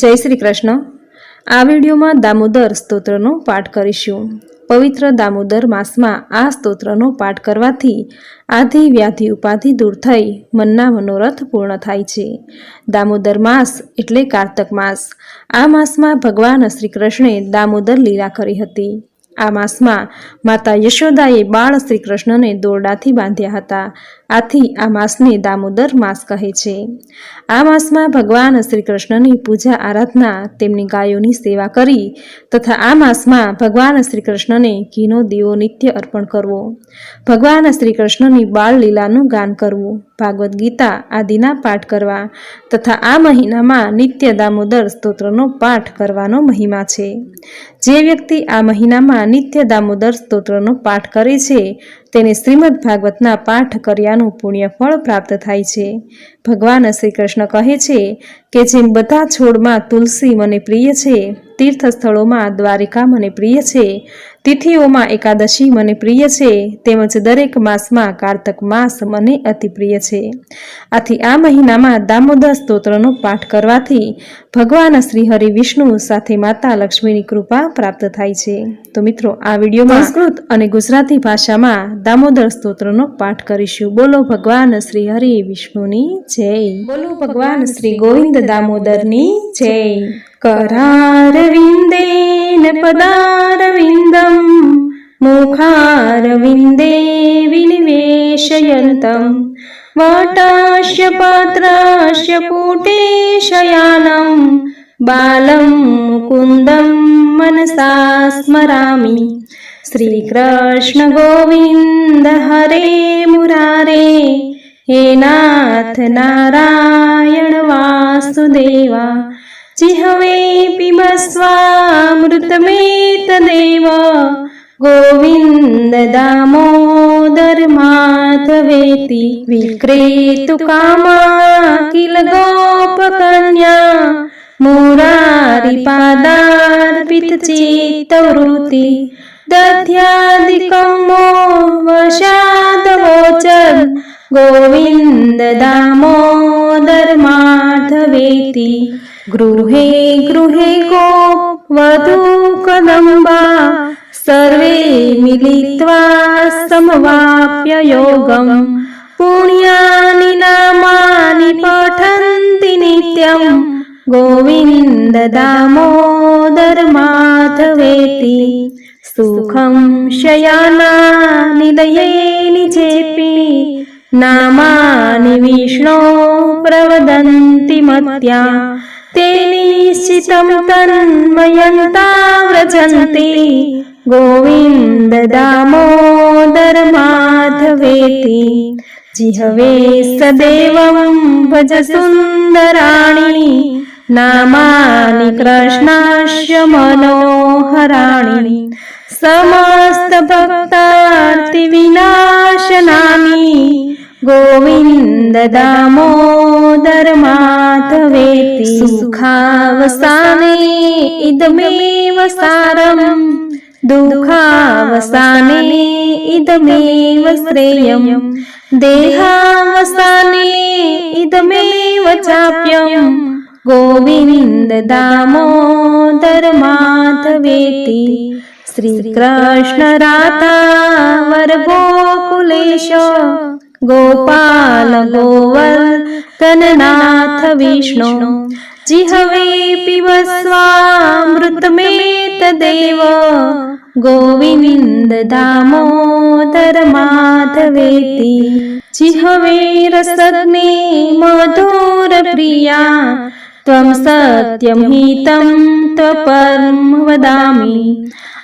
જય શ્રી કૃષ્ણ. આ વિડીયોમાં દામોદર સ્તોત્રનો પાઠ કરીશું. પવિત્ર દામોદર માસમાં આ સ્તોત્રનો પાઠ કરવાથી આધિ વ્યાધિ ઉપાધિ દૂર થઈ, મનના મનોરથ પૂર્ણ થાય છે. દામોદર માસ એટલે કારતક માસ. આ માસમાં ભગવાન શ્રી કૃષ્ણે દામોદર લીલા કરી હતી. આ માસમાં માતા યશોદાએ બાળ શ્રી કૃષ્ણને દોરડાથી બાંધ્યા હતા. આથી આ માસને દામોદર માસ કહે છે. આ માસમાં ભગવાન શ્રી કૃષ્ણની પૂજા આરાધના, તેમની ગાયોની સેવા કરી તથા આ માસમાં ભગવાન શ્રી કૃષ્ણને ઘીનો દીવો નિત્ય અર્પણ કરવો. ભગવાન શ્રી કૃષ્ણની બાળ લીલાનું ગાન કરવું, ભાગવદ્ ગીતા આદિના પાઠ કરવા તથા આ મહિનામાં નિત્ય દામોદર સ્તોત્રનો પાઠ કરવાનો મહિમા છે. જે વ્યક્તિ આ મહિનામાં નિત્ય દામોદર સ્તોત્રનો પાઠ કરે છે, તેને શ્રીમદ ભાગવતના પાઠ કર્યાનું પુણ્ય ફળ પ્રાપ્ત થાય છે. ભગવાન શ્રી કૃષ્ણ કહે છે કે જેમ બધા છોડમાં તુલસી મને પ્રિય છે તીર્થ દ્વારિકા મને પ્રિય છે, તિથિઓમાં એકાદશી મને પ્રિય છે, તેમજ દરેક માસમાં કારતક માસ મને અતિ પ્રિય છે. આથી આ મહિનામાં દામોદર સ્તોત્રનો પાઠ કરવાથી ભગવાન શ્રી હરિ વિષ્ણુ સાથે માતા લક્ષ્મીની કૃપા પ્રાપ્ત થાય છે. તો મિત્રો, આ વિડીયોમાં સંસ્કૃત અને ગુજરાતી ભાષામાં દામોદર સ્તોત્રનો પાઠ કરીશું. બોલો ભગવાન શ્રી હરિ વિષ્ણુની જય. બોલો ભગવાન શ્રી ગોવિંદ दामोदरी जय। करारविन्देन पदारविन्दम्खारविन्दे विनिवेशयन्तम् वाटाय पात्रास्य पुटेशयालम् बालं मुकुन्दं मनसा स्मरामि। श्रीकृष्णगोविन्द हरे मुरारे। हे नाथ नारायण वासुदेवा जिहवे पिबस्वामृतमेतदेव गोविन्द दामोदर माधवेति विक्रेतु कामा किल गोपकन्या मुरारिपादार्पितचित्तवृत्ति दध्यादिकमो वशादवोचन् गोविन्द दामोदर माधवेति। गृहे गृहे वधू कदम्बा सर्वे मिलित्वा समवाप्य योगम्। पुण्यानि नामानि पठन्ति नित्यम्। गोविन्द दामोदर माधवेति। सुखं शयानानि दयेनि चेपि नामानि विष्णो प्रवदन्ति मत्या। ते निश्चितं तन्मयन्ता व्रजन्ति। गोविन्द दामोदर माधवेति। जिहवे सदैवं भज सुन्दराणि। नामानि कृष्णस्य मनोहराणि। समस्तभक्तार्तिविनाशनानि गोविन्द दामो धर्मात वेत्ति सुखावसानिले सारम्। दुःखावसाने इदमेव श्रेयम्। देहावसाने इदमेव चाप्यम्। गोविन्द दामो धर्मात वेत्ति श्रीकृष्णरातावर गोपाल गोवर्धननाथ विष्णु जिहवे पिबस्वामृतमेतदेव गोविन्द दामोदर माधवेति। जिहवे रसग्ने मधुरप्रिया त्वं सत्यं हितं त्वपर्म वदामि।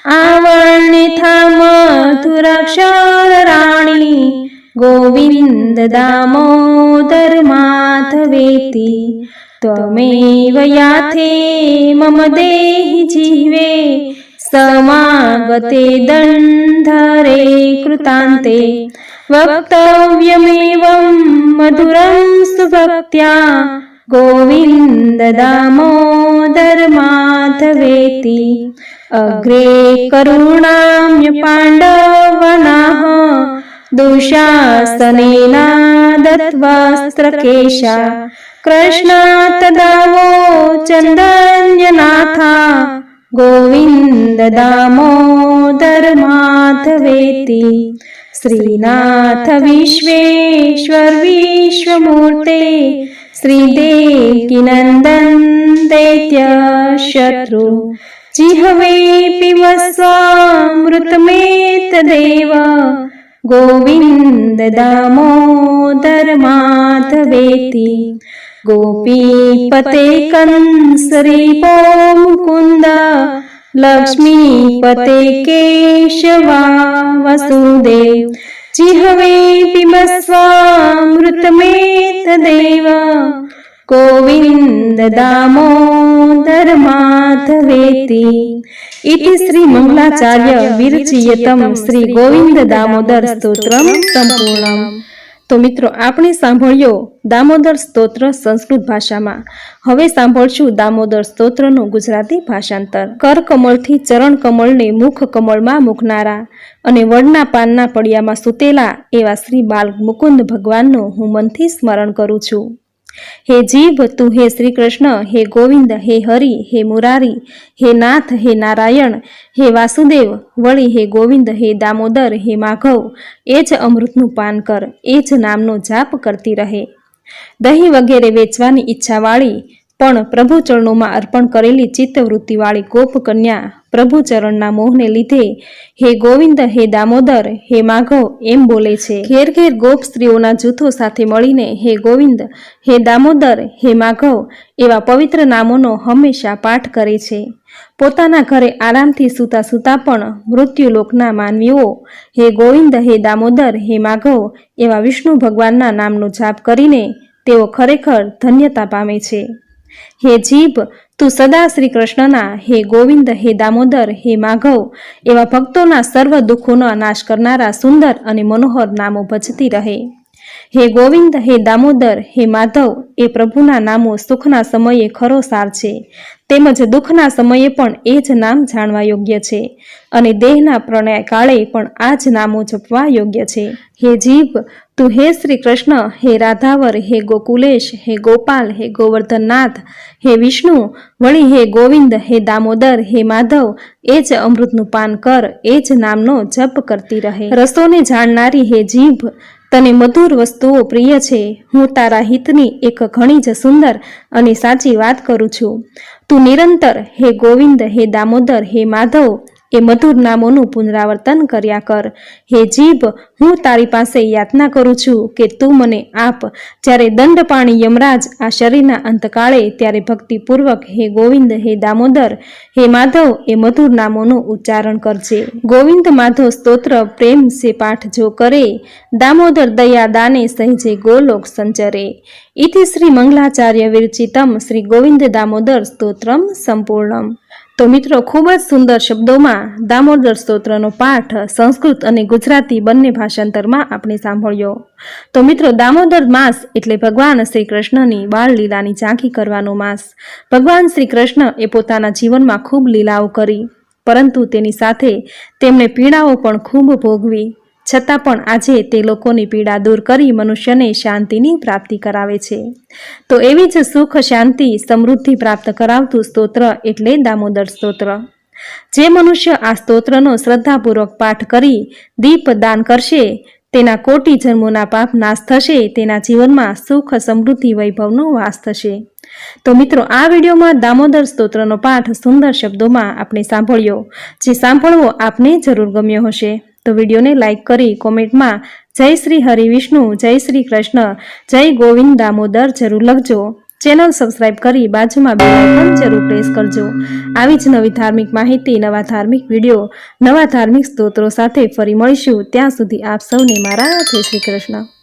आवर्णिथा मधुराक्षराणि गोविन्द दामोदर माधवेति त्वमेव याथे मम देहि जीवे समागते दण्डरे कृतान्ते वक्तव्यमेवं मधुरं सुभक्त्या गोविन्द दामोदर माधवेति अग्रे करुणाम्यपाण्डवनाः दुशासनेना दत्वास्त्रकेशा केशा चन्दन्यनाथा गोविन्ददामो धर्माथ श्रीनाथ विश्वेश्वरविश्वमूर्ते श्रीदेकी नन्देत्य दैत्यशत्रु जिह्वे पिव गोविन्द दामोदर माधवेति गोपीपते कंसरीपो मुकुन्द लक्ष्मीपते केशवा वसुदेव। जिह्वे पिबस्वामृतमेतदेव गोविन्द दामोदर माधवेति इति श्री मंगलाचार्य विरचियतम શ્રી ગોવિંદ દામોદર સ્તોત્રમ સંપૂર્ણમ તો મિત્રો આપણે સાંભળ્યો દામોદર સ્તોત્ર સંસ્કૃત ભાષામાં હવે સાંભળશું દામોદર સ્તોત્રનું ગુજરાતી ભાષાંતર કર કમળથી ચરણ કમળને મુખ કમળમાં મૂકનારા અને વડના પાનના પડિયામાં સૂતેલા એવા શ્રી બાલ મુકુંદ ભગવાનનું હું મનથી સ્મરણ કરું છું હે જીભ, તું હે શ્રી કૃષ્ણ હે ગોવિંદ, હે હરિ, હે મુરારી, હે નાથ, હે નારાયણ, હે વાસુદેવ, વળી હે ગોવિંદ, હે દામોદર, હે માઘવ, એ જ અમૃતનું પાન કર, એ જ નામનો જાપ કરતી રહે. દહીં વગેરે વેચવાની ઈચ્છાવાળી, પણ પ્રભુ ચરણોમાં અર્પણ કરેલી ચિત્તવૃત્તિવાળી ગોપ કન્યા પ્રભુ ચરણના મોહને લીધે, હે ગોવિંદ, હે દામોદર, હે માઘવ, એમ બોલે છે. ઘેર ઘેર ગોપ સ્ત્રીઓના જૂથો સાથે મળીને, હે ગોવિંદ, હે દામોદર, હે માઘવ, એવા પવિત્ર નામોનો હંમેશા પાઠ કરે છે. પોતાના ઘરે આરામથી સૂતા સૂતા પણ મૃત્યુલોકના માનવીઓ, હે ગોવિંદ, હે દામોદર, હે માઘવ, એવા વિષ્ણુ ભગવાનના નામનો જાપ કરીને તેઓ ખરેખર ધન્યતા પામે છે. હે જીભ તું સદા શ્રી કૃષ્ણના હે ગોવિંદ, હે દામોદર, હે માધવ એવા ભક્તોના સર્વ દુઃખોનો નાશ કરનારા સુંદર અને મનોહર નામો ભજતી રહે. હે ગોવિંદ, હે દામોદર, હે માધવ, એ પ્રભુના નામો સુખના સમયે ખરો સાર છે. તેમજ દુઃખના સમયે પણ એ જ નામ જાણવા યોગ્ય છે. અને દેહના પ્રણય કાળે પણ આ જ નામો જપવા યોગ્ય છે. હે જીભ, તું હે શ્રી કૃષ્ણ હે રાધાવર, હે ગોકુલેશ, હે ગોપાલ, હે ગોવર્ધનનાથ, હે વિષ્ણુ, વળી હે ગોવિંદ, હે દામોદર, હે માધવ, એ જ અમૃતનું પાન કર, એ જ નામનો જપ કરતી રહે. રસોને જાણનારી હે જીભ તને મધુર વસ્તુઓ પ્રિય છે. હું તારા હિતની એક ઘણી જ સુંદર અને સાચી વાત કરું છું. તું નિરંતર, હે ગોવિંદ, હે દામોદર, હે માધવ એ મધુર નામોનું પુનરાવર્તન કર્યા કર. હે જીભ, હું તારી પાસે યાતના કરું છું કે તું મને આપ. જ્યારે દંડપાણી યમરાજ આ શરીરના અંતકાળે ત્યારે ભક્તિપૂર્વક હે ગોવિંદ, હે દામોદર, હે માધવ, એ મધુર નામોનું ઉચ્ચારણ કરજે. ગોવિંદ માધવ સ્તોત્ર, પ્રેમ સે પાઠ જો કરે. દામોદર દયા દાને સહેજે ગોલોક સંચરે. ઇતિ શ્રી મંગલાચાર્ય વિરચિતમ શ્રી ગોવિંદ દામોદર સ્તોત્રમ સંપૂર્ણમ. તો મિત્રો, ખૂબ જ સુંદર શબ્દોમાં દામોદર સ્તોત્રનો પાઠ સંસ્કૃત અને ગુજરાતી બંને ભાષાંતરમાં આપણે સાંભળ્યો. તો મિત્રો, દામોદર માસ એટલે ભગવાન શ્રી કૃષ્ણની બાળ લીલાની ઝાંખી કરવાનો માસ. ભગવાન શ્રી કૃષ્ણ એ પોતાના જીવનમાં ખૂબ લીલાઓ કરી, પરંતુ તેની સાથે તેમણે પીડાઓ પણ ખૂબ ભોગવી. છતાં પણ આજે તે લોકોની પીડા દૂર કરી મનુષ્યને શાંતિની પ્રાપ્તિ કરાવે છે. તો એવી જ સુખ, શાંતિ, સમૃદ્ધિ પ્રાપ્ત કરાવતું સ્તોત્ર એટલે દામોદર સ્તોત્ર. જે મનુષ્ય આ સ્તોત્રનો શ્રદ્ધાપૂર્વક પાઠ કરી દીપ દાન કરશે, તેના કોટી જન્મોના પાપ નાશ થશે, તેના જીવનમાં સુખ, સમૃદ્ધિ, વૈભવનો વાસ થશે. તો મિત્રો, આ વિડીયોમાં દામોદર સ્તોત્રનો પાઠ સુંદર શબ્દોમાં આપણે સાંભળ્યો, જે સાંભળવો આપને જરૂર ગમ્યો હશે. તો વિડીયોને લાઇક કરી કોમેન્ટમાં જય શ્રી હરિ વિષ્ણુ, જય શ્રી કૃષ્ણ, જય ગોવિંદ દામોદર જરૂર લખજો. ચેનલ સબસ્ક્રાઇબ કરી બાજુમાં બે આઇકન જરૂર પ્રેસ કરજો. આવી જ નવી ધાર્મિક માહિતી, નવા ધાર્મિક વીડિયો, નવા ધાર્મિક સ્તોત્રો સાથે ફરી મળીશું. ત્યાં સુધી આપ સૌને મારા જય શ્રી કૃષ્ણ.